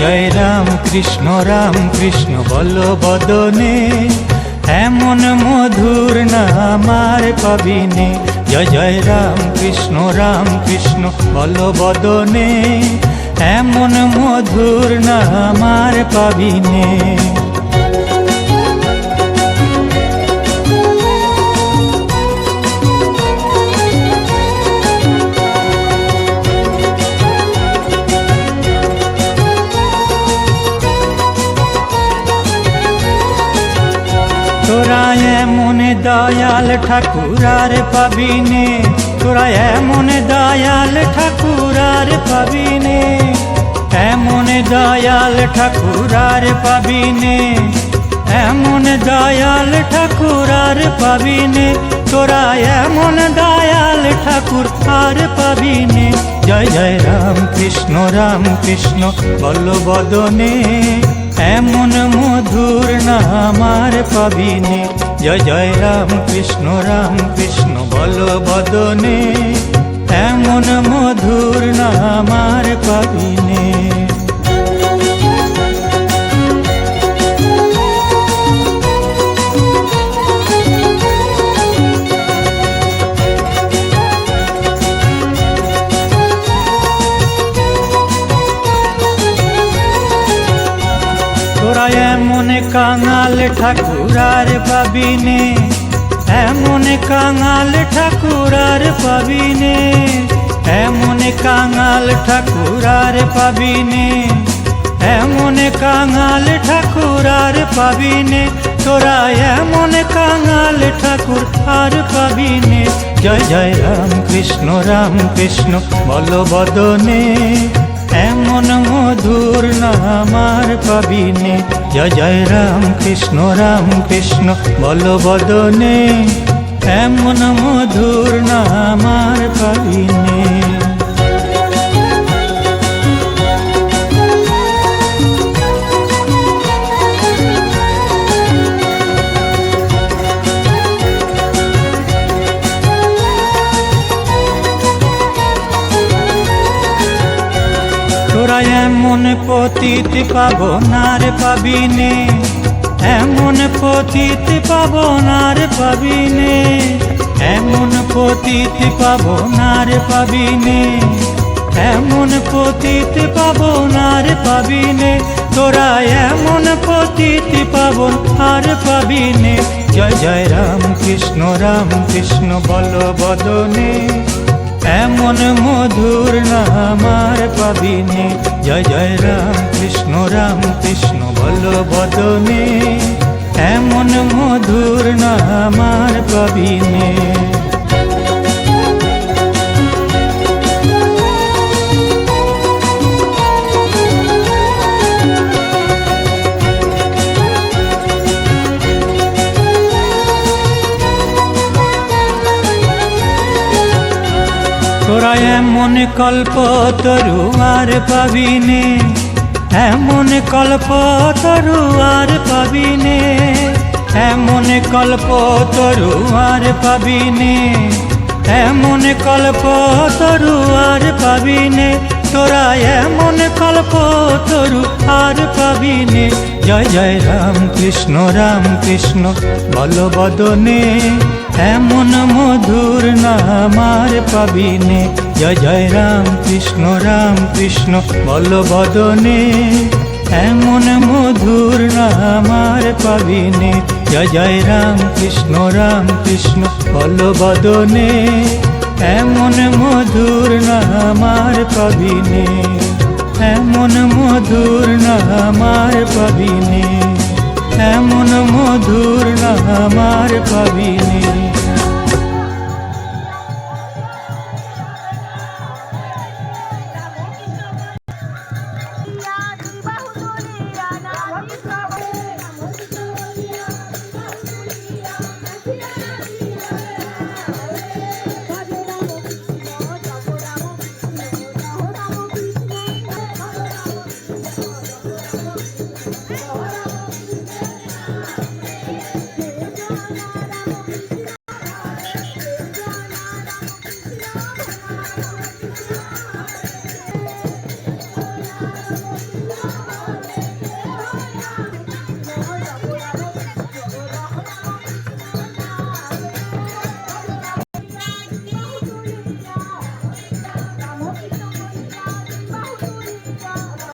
জয় রাম কৃষ্ণ রাম কৃষ্ণ বল বদনে। এমন মধুর নামার পাবিনে। জয় জয় রাম কৃষ্ণ রাম কৃষ্ণ বল বদনে। এমন মধুর নামার পাবিনে। তোরা এমন দয়াল ঠাকুরার পাবিনে, তোরা এমন দয়াল ঠাকুরার পাবিনে, এমন দয়াল ঠাকুর আর পাবিনে, এমন দয়াল ঠাকুরার পাবিনে, তোরা এমন দয়াল ঠাকুর আর পাবিনে। জয় জয় রাম কৃষ্ণ রাম কৃষ্ণ বল বদনে। এমন মধুর নামার পাবিনে। জয় জয় রাম কৃষ্ণ রাম কৃষ্ণ, বল বদনে। এমন মধুর নামার পাবিনে। তোরা এমন কাঙাল ঠাকুর আর পাবিনে, এমন কাঙাল ঠাকুর আর পাবিনে, এমন কাঙাল ঠাকুর আর পাবিনে, এমন কাঙাল ঠাকুর আর পাবিনে, তোরা এমন কাঙাল ঠাকুর আর পাবিনে। জয় জয় রাম কৃষ্ণ রাম কৃষ্ণ বল বদনে। এমন মধুর নামার পাবিনে। জয় জয় রাম কৃষ্ণ রাম কৃষ্ণ, বল বদনে। এমন মধুর নামার পাবিনে। তোরা এমন পতিত পাবনার পাবিনে, এমন পতিত পাবনার পাবিনে, এমন পতিত পাবনার পাবিনে, এমন পতিত পাবনার পাবিনে, তোরা এমন পতিত পাবন আর পাবিনে। জয় জয় রাম কৃষ্ণ রাম কৃষ্ণ বল বদনে। এমন মধুর নামার পাবিনে। জয় জয় রাম কৃষ্ণ রাম কৃষ্ণ, বল বদনে। এমন মধুর নামার পাবিনে। তোরা এমন কল্প তরু তরুয়ার পাবিনে, এমন কল্প তরু তরুয়ার পাবিনে, এমন কল্প তরু তরুয়ার পাবিনে, এমন কল্প তরু তরুয়ার পাবিনে তোরা এমন কল্প তরু আর পাবিনে। জয় জয় রাম কৃষ্ণ রাম কৃষ্ণ বল বদনে। এমন মধুর নামার পাবিনে। জয় জয় রাম কৃষ্ণ রাম কৃষ্ণ বল বদনে। এমন মধুর নামার পাবিনে। জয় জয় রাম কৃষ্ণ রাম কৃষ্ণ বল বদনে। এমন মধুর নামার পাবিনে। এমন মধুর নামার পাবিনে। এমন মধুর নামার পাবিনে।